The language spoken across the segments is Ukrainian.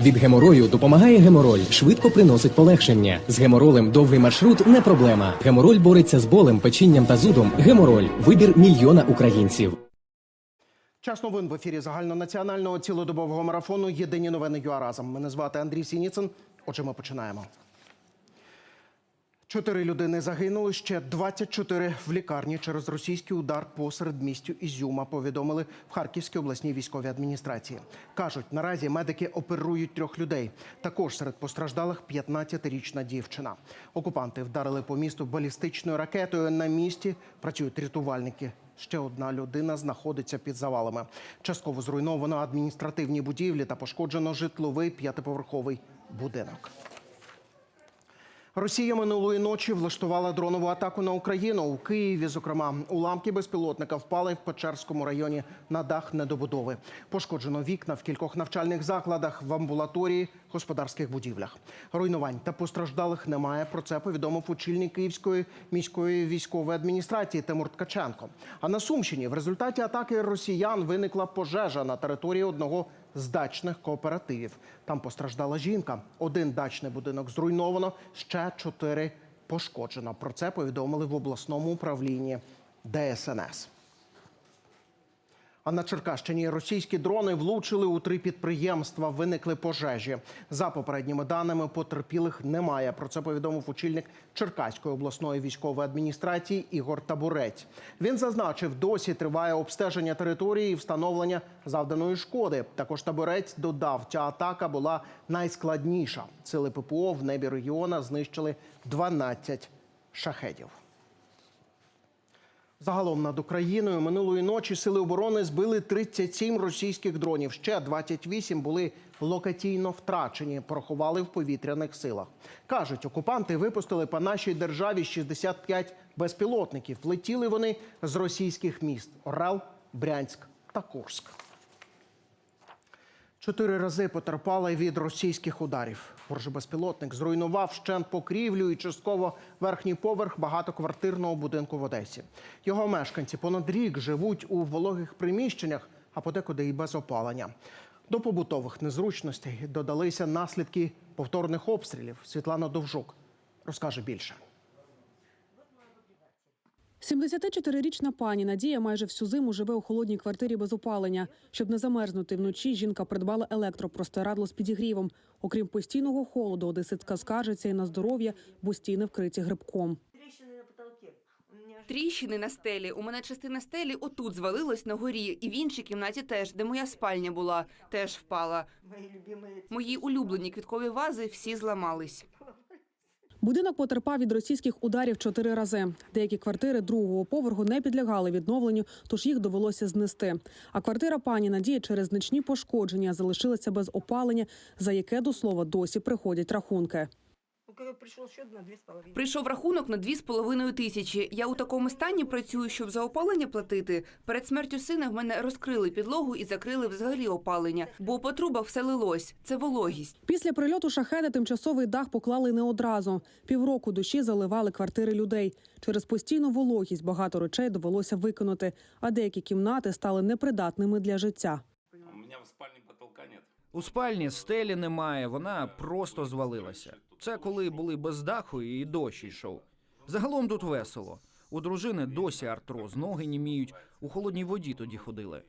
Від геморою допомагає гемороль, швидко приносить полегшення. З геморолем довгий маршрут не проблема. Гемороль бореться з болем, печінням та зудом. Гемороль вибір мільйона українців. Час новин в ефірі загальнонаціонального цілодобового марафону Єдині новини ЮА разом. Мене звати Андрій Сініцин. Отже, ми починаємо. Чотири людини загинули, ще 24 в лікарні через російський удар по середмістю Ізюма. Повідомили в Харківській обласній військовій адміністрації. кажуть, наразі медики оперують трьох людей. Також серед постраждалих 15-річна дівчина. Окупанти вдарили по місту балістичною ракетою. На місці працюють рятувальники. Ще одна людина знаходиться під завалами. Частково зруйновано адміністративні будівлі та пошкоджено житловий п'ятиповерховий будинок. Росія минулої ночі влаштувала дронову атаку на Україну у Києві. Зокрема, уламки безпілотника впали в Печерському районі на дах недобудови. Пошкоджено вікна в кількох навчальних закладах, в амбулаторії, господарських будівлях. Руйнувань та постраждалих немає. Про це повідомив очільник Київської міської військової адміністрації Тимур Ткаченко. А на Сумщині в результаті атаки росіян виникла пожежа на території одного з дачних кооперативів. Там постраждала жінка. Один дачний будинок зруйновано, ще чотири пошкоджено. Про це повідомили в обласному управлінні ДСНС. На Черкащині російські дрони влучили у три підприємства. Виникли пожежі. За попередніми даними потерпілих немає. Про це повідомив очільник Черкаської обласної військової адміністрації Ігор Табурець. Він зазначив, досі триває обстеження території і встановлення завданої шкоди. Також табурець додав, ця атака була найскладніша. Сили ППО в небі регіона знищили 12 шахедів. Загалом над Україною минулої ночі сили оборони збили 37 російських дронів. Ще 28 були локаційно втрачені, порахували в повітряних силах. Кажуть, окупанти випустили по нашій державі 65 безпілотників. Летіли вони з російських міст: Орел, Брянськ та Курськ. Чотири рази потерпала від російських ударів. Ворожий безпілотник зруйнував вщент покрівлю і частково верхній поверх багатоквартирного будинку в Одесі. Його мешканці понад рік живуть у вологих приміщеннях, а подекуди і без опалення. До побутових незручностей додалися наслідки повторних обстрілів. Світлана Довжук розкаже більше. 74-річна пані Надія майже всю зиму живе у холодній квартирі без опалення. Щоб не замерзнути вночі, жінка придбала електропростирадло з підігрівом. Окрім постійного холоду, одеситка скаржиться і на здоров'я, бо стіни вкриті грибком. Тріщини на стелі. У мене частина стелі отут звалилась на горі, і в іншій кімнаті теж, де моя спальня була, теж впала. Мої улюблені квіткові вази всі зламались. Будинок потерпав від російських ударів чотири рази. Деякі квартири другого поверху не підлягали відновленню, тож їх довелося знести. А квартира пані Надії через значні пошкодження залишилася без опалення, за яке до слова досі приходять рахунки. Пришел счет на две с половиной. Прийшов рахунок на дві з половиною тисячі. Я у такому стані працюю, щоб за опалення платити. Перед смертю сина в мене розкрили підлогу і закрили взагалі опалення, бо по трубах все лилось. Це вологість. Після прильоту шахеди тимчасовий дах поклали не одразу. Півроку душі заливали квартири людей. Через постійну вологість багато речей довелося викинути, а деякі кімнати стали непридатними для життя. У спальні стелі немає, вона просто звалилася. Це коли були без даху і дощ йшов. Загалом тут весело. У дружини досі артроз, ноги німіють, у холодній воді тоді ходили.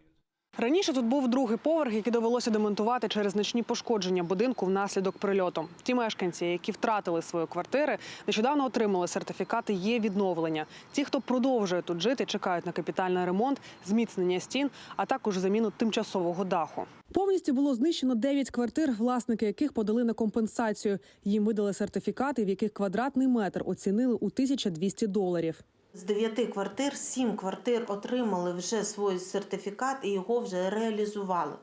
Раніше тут був другий поверх, який довелося демонтувати через значні пошкодження будинку внаслідок прильоту. Ті мешканці, які втратили свої квартири, нещодавно отримали сертифікати є відновлення. Ті, хто продовжує тут жити, чекають на капітальний ремонт, зміцнення стін, а також заміну тимчасового даху. Повністю було знищено 9 квартир, власники яких подали на компенсацію. Їм видали сертифікати, в яких квадратний метр оцінили у 1200 доларів. З дев'яти квартир сім квартир отримали вже свій сертифікат і його вже реалізували.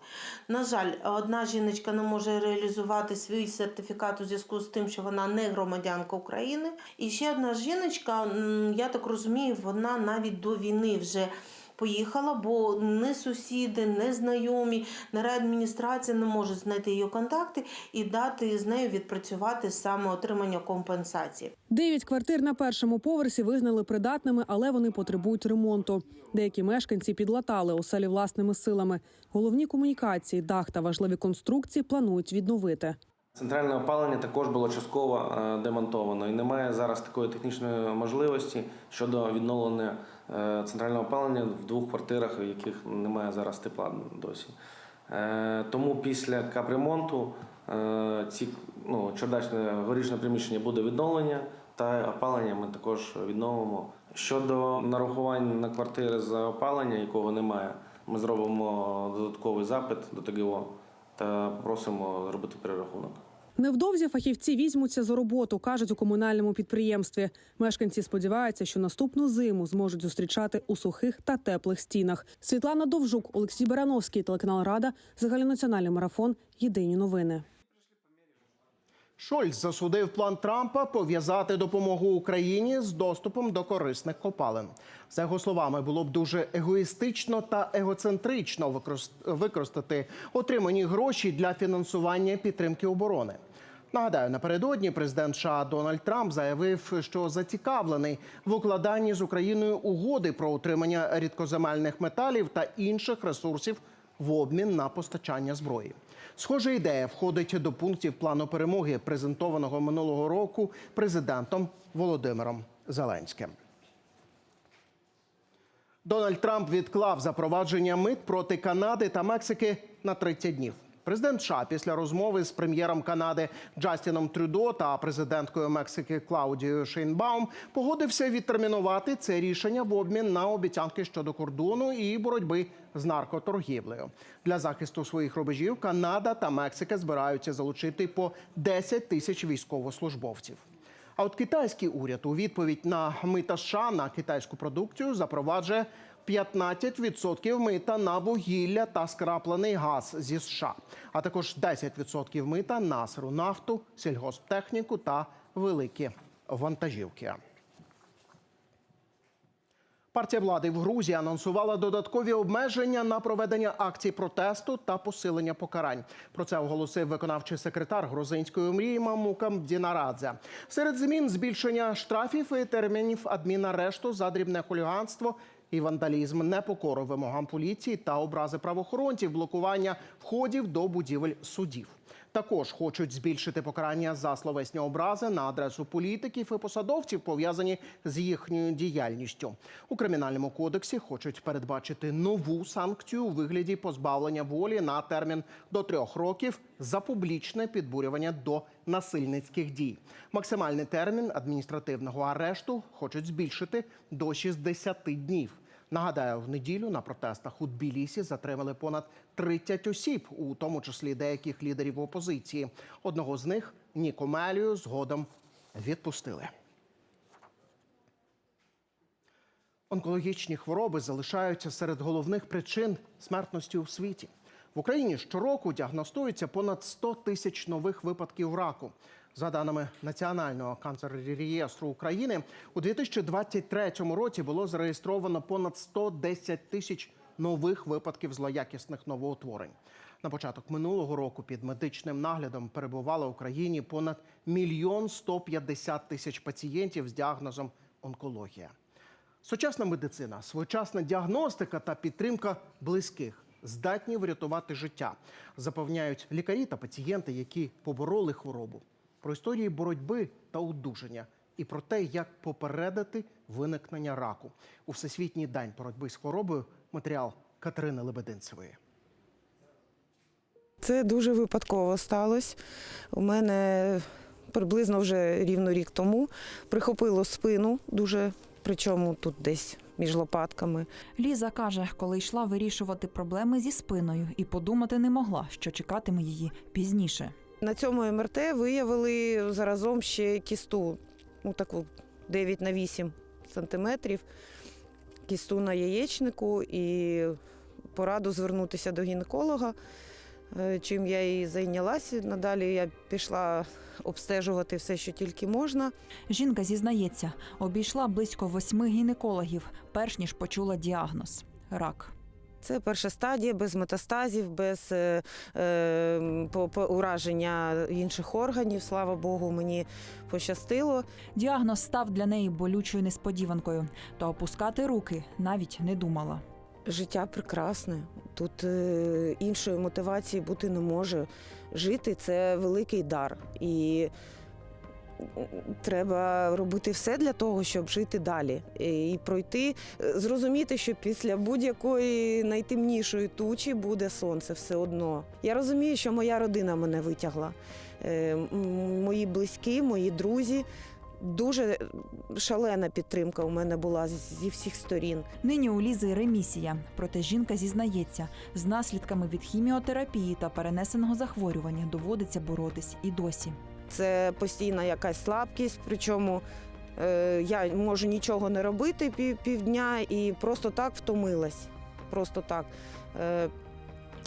На жаль, одна жіночка не може реалізувати свій сертифікат у зв'язку з тим, що вона не громадянка України. І ще одна жіночка, я так розумію, вона навіть до війни вже поїхала, бо не сусіди, не знайомі, не райадміністрація не може знайти її контакти і дати з нею відпрацювати саме отримання компенсації. Дев'ять квартир на першому поверсі визнали придатними, але вони потребують ремонту. Деякі мешканці підлатали оселі власними силами. Головні комунікації, дах та важливі конструкції планують відновити. Центральне опалення також було частково е, демонтовано і немає зараз такої технічної можливості щодо відновлення центрального опалення в двох квартирах, в яких немає зараз тепла досі. Е, Тому після капремонту е, ці ну, чердачне горішне приміщення буде відновлення та опалення ми також відновимо. Щодо нарахувань на квартири за опалення, якого немає, ми зробимо додатковий запит до ТГО та просимо зробити перерахунок. Невдовзі фахівці візьмуться за роботу, кажуть у комунальному підприємстві. Мешканці сподіваються, що наступну зиму зможуть зустрічати у сухих та теплих стінах. Світлана Довжук, Олексій Барановський, телеканал Рада, загальнонаціональний марафон. Єдині новини. Шольц засудив план Трампа пов'язати допомогу Україні з доступом до корисних копалин. За його словами, було б дуже егоїстично та егоцентрично використ- використати отримані гроші для фінансування підтримки оборони. Нагадаю, напередодні президент США Дональд Трамп заявив, що зацікавлений в укладанні з Україною угоди про утримання рідкоземельних металів та інших ресурсів в обмін на постачання зброї. Схожа ідея входить до пунктів плану перемоги, презентованого минулого року президентом Володимиром Зеленським. Дональд Трамп відклав запровадження мит проти Канади та Мексики на 30 днів. Президент США після розмови з прем'єром Канади Джастіном Трюдо та президенткою Мексики Клаудією Шейнбаум погодився відтермінувати це рішення в обмін на обіцянки щодо кордону і боротьби з наркоторгівлею. Для захисту своїх рубежів Канада та Мексика збираються залучити по 10 тисяч військовослужбовців. А от китайський уряд у відповідь на мита США на китайську продукцію запроваджує 15% мита на вугілля та скраплений газ зі США, а також 10% мита на сиру нафту, сільгосптехніку та великі вантажівки. Партія влади в Грузії анонсувала додаткові обмеження на проведення акцій протесту та посилення покарань. Про це оголосив виконавчий секретар грузинської мрії Мамукам Дінарадзе. Серед змін збільшення штрафів і термінів адмінарешту за дрібне хуліганство і вандалізм, непокору вимогам поліції та образи правоохоронців, блокування входів до будівель судів. Також хочуть збільшити покарання за словесні образи на адресу політиків і посадовців, пов'язані з їхньою діяльністю. У кримінальному кодексі хочуть передбачити нову санкцію у вигляді позбавлення волі на термін до трьох років за публічне підбурювання до насильницьких дій. Максимальний термін адміністративного арешту хочуть збільшити до 60 днів. Нагадаю, в неділю на протестах у Тбілісі затримали понад 30 осіб, у тому числі деяких лідерів опозиції. Одного з них Ніко Мелію згодом відпустили. Онкологічні хвороби залишаються серед головних причин смертності у світі. В Україні щороку діагностується понад 100 тисяч нових випадків раку. За даними Національного канцерреєстру України, у 2023 році було зареєстровано понад 110 тисяч нових випадків злоякісних новоутворень. На початок минулого року під медичним наглядом перебувало в Україні понад мільйон 150 тисяч пацієнтів з діагнозом онкологія. Сучасна медицина, своєчасна діагностика та підтримка близьких здатні врятувати життя, запевняють лікарі та пацієнти, які побороли хворобу. Про історії боротьби та одужання і про те, як попередити виникнення раку у всесвітній день боротьби з хворобою. Матеріал Катерини Лебединцевої. Це дуже випадково сталося. У мене приблизно вже рівно рік тому прихопило спину, дуже, причому тут десь між лопатками. Ліза каже, коли йшла вирішувати проблеми зі спиною і подумати не могла, що чекатиме її пізніше. На цьому МРТ виявили заразом ще кісту, ну таку 9 на 8 сантиметрів, кісту на яєчнику і пораду звернутися до гінеколога. Е, Чим я і зайнялася. Надалі я пішла обстежувати все, що тільки можна. Жінка зізнається, обійшла близько восьми гінекологів, перш ніж почула діагноз. рак. Це перша стадія без метастазів, без е, е, по- по- ураження інших органів. Слава Богу, мені пощастило. Діагноз став для неї болючою несподіванкою, та опускати руки навіть не думала. Життя прекрасне. Тут е, іншої мотивації бути не може. Жити це великий дар. І треба робити все для того, щоб жити далі. І пройти, зрозуміти, що після будь-якої найтемнішої тучі буде сонце все одно. Я розумію, що моя родина мене витягла. Е, Мої близькі, мої друзі. Дуже шалена підтримка у мене була зі всіх сторін. Нині у Лізи ремісія. Проте жінка зізнається, з наслідками від хіміотерапії та перенесеного захворювання доводиться боротись і досі. Це постійна якась слабкість, причому е, я можу нічого не робити пів, півдня і просто так втомилась. Просто так. Е,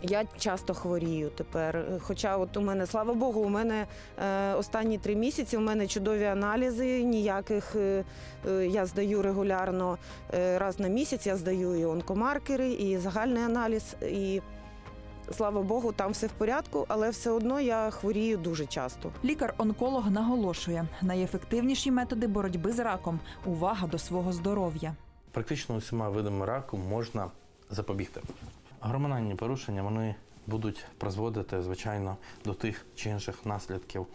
я часто хворію тепер. Хоча, от у мене, слава Богу, у мене е, останні три місяці у мене чудові аналізи, ніяких я здаю регулярно раз на місяць. Я здаю і онкомаркери, і загальний аналіз. І слава Богу, там все в порядку, але все одно я хворію дуже часто. Лікар-онколог наголошує, найефективніші методи боротьби з раком увага до свого здоров'я. Практично усіма видами раку можна запобігти. Гормональні порушення вони будуть призводити, звичайно, до тих чи інших наслідків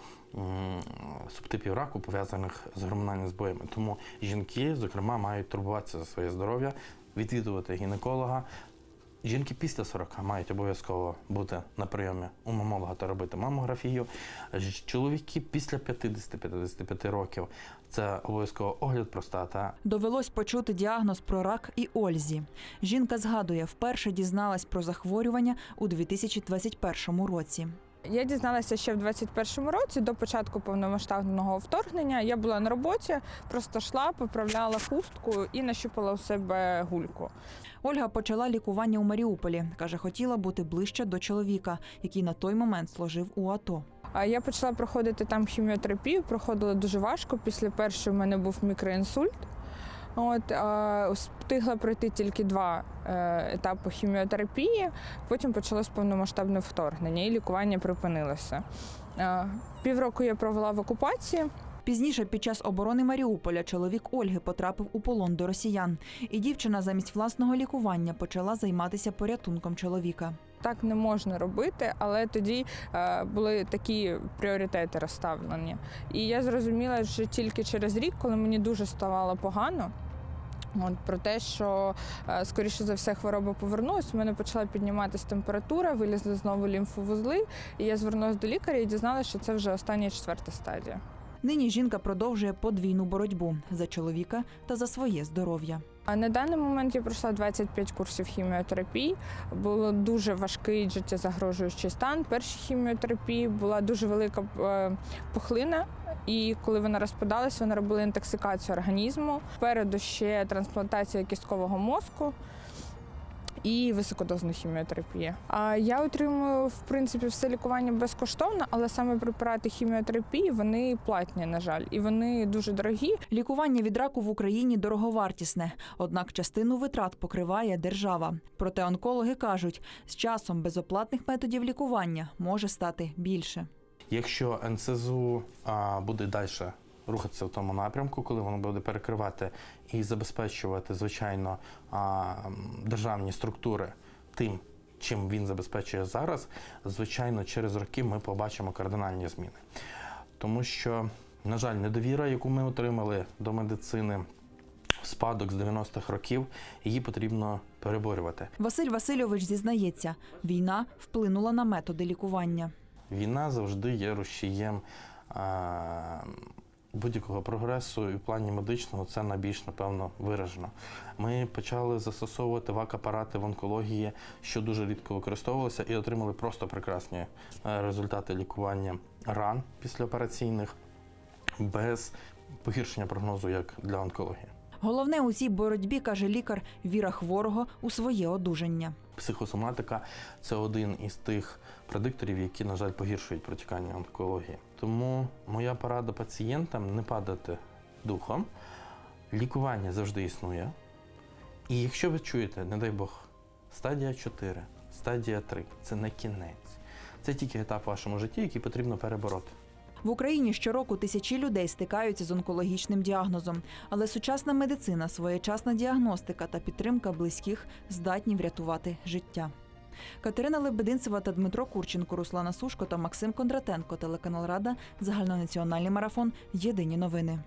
субтипів раку, пов'язаних з гормональними збоями. Тому жінки, зокрема, мають турбуватися за своє здоров'я, відвідувати гінеколога. Жінки після 40 мають обов'язково бути на прийомі у мамолога та робити мамографію. Чоловіки після 50-55 років це обов'язково огляд простата, Довелось почути діагноз про рак і Ользі. Жінка згадує, вперше дізналась про захворювання у 2021 році. Я дізналася ще в 21-му році до початку повномасштабного вторгнення. Я була на роботі, просто йшла, поправляла хустку і нащупала у себе гульку. Ольга почала лікування у Маріуполі. каже, хотіла бути ближче до чоловіка, який на той момент служив у АТО. А я почала проходити там хіміотерапію, проходила дуже важко. Після першої в мене був мікроінсульт. От а, встигла пройти тільки два е, етапи хіміотерапії. Потім почалось повномасштабне вторгнення, і лікування припинилося. Е, півроку я провела в окупації. Пізніше, під час оборони Маріуполя, чоловік Ольги потрапив у полон до росіян, і дівчина замість власного лікування почала займатися порятунком чоловіка. Так не можна робити, але тоді е, були такі пріоритети розставлені. І я зрозуміла, що тільки через рік, коли мені дуже ставало погано. От про те, що е, скоріше за все хвороба повернулась, у мене почала підніматися температура, вилізли знову лімфовузли, і я звернулася до лікаря і дізналася, що це вже остання четверта стадія. Нині жінка продовжує подвійну боротьбу за чоловіка та за своє здоров'я. А на даний момент я пройшла 25 курсів хіміотерапії. Було дуже важкий життєзагрожуючий стан. Першій хіміотерапії була дуже велика е, пухлина. І коли вона розпадалась, вона робила інтоксикацію організму. Попереду ще трансплантація кісткового мозку і високодозна хіміотерапія. А я отримую в принципі все лікування безкоштовно, але саме препарати хіміотерапії вони платні, на жаль, і вони дуже дорогі. Лікування від раку в Україні дороговартісне, однак частину витрат покриває держава. Проте онкологи кажуть, з часом безоплатних методів лікування може стати більше. Якщо НСЗУ буде далі рухатися в тому напрямку, коли воно буде перекривати і забезпечувати, звичайно, державні структури тим, чим він забезпечує зараз, звичайно, через роки ми побачимо кардинальні зміни. Тому що, на жаль, недовіра, яку ми отримали до медицини спадок з 90-х років, її потрібно переборювати. Василь Васильович зізнається, війна вплинула на методи лікування. Війна завжди є а, будь-якого прогресу, і в плані медичного це найбільш напевно виражено. Ми почали застосовувати вак-апарати в онкології, що дуже рідко використовувалося, і отримали просто прекрасні е, результати лікування ран післяопераційних без погіршення прогнозу як для онкології. Головне у цій боротьбі, каже лікар, віра хворого у своє одужання. Психосоматика це один із тих предикторів, які, на жаль, погіршують протікання онкології. Тому моя порада пацієнтам не падати духом. Лікування завжди існує. І якщо ви чуєте, не дай Бог, стадія 4, стадія 3 це не кінець. Це тільки етап в вашому житті, який потрібно перебороти. В Україні щороку тисячі людей стикаються з онкологічним діагнозом, але сучасна медицина, своєчасна діагностика та підтримка близьких здатні врятувати життя. Катерина Лебединцева та Дмитро Курченко, Руслана Сушко та Максим Кондратенко, телеканал Рада, загальнонаціональний марафон. Єдині новини.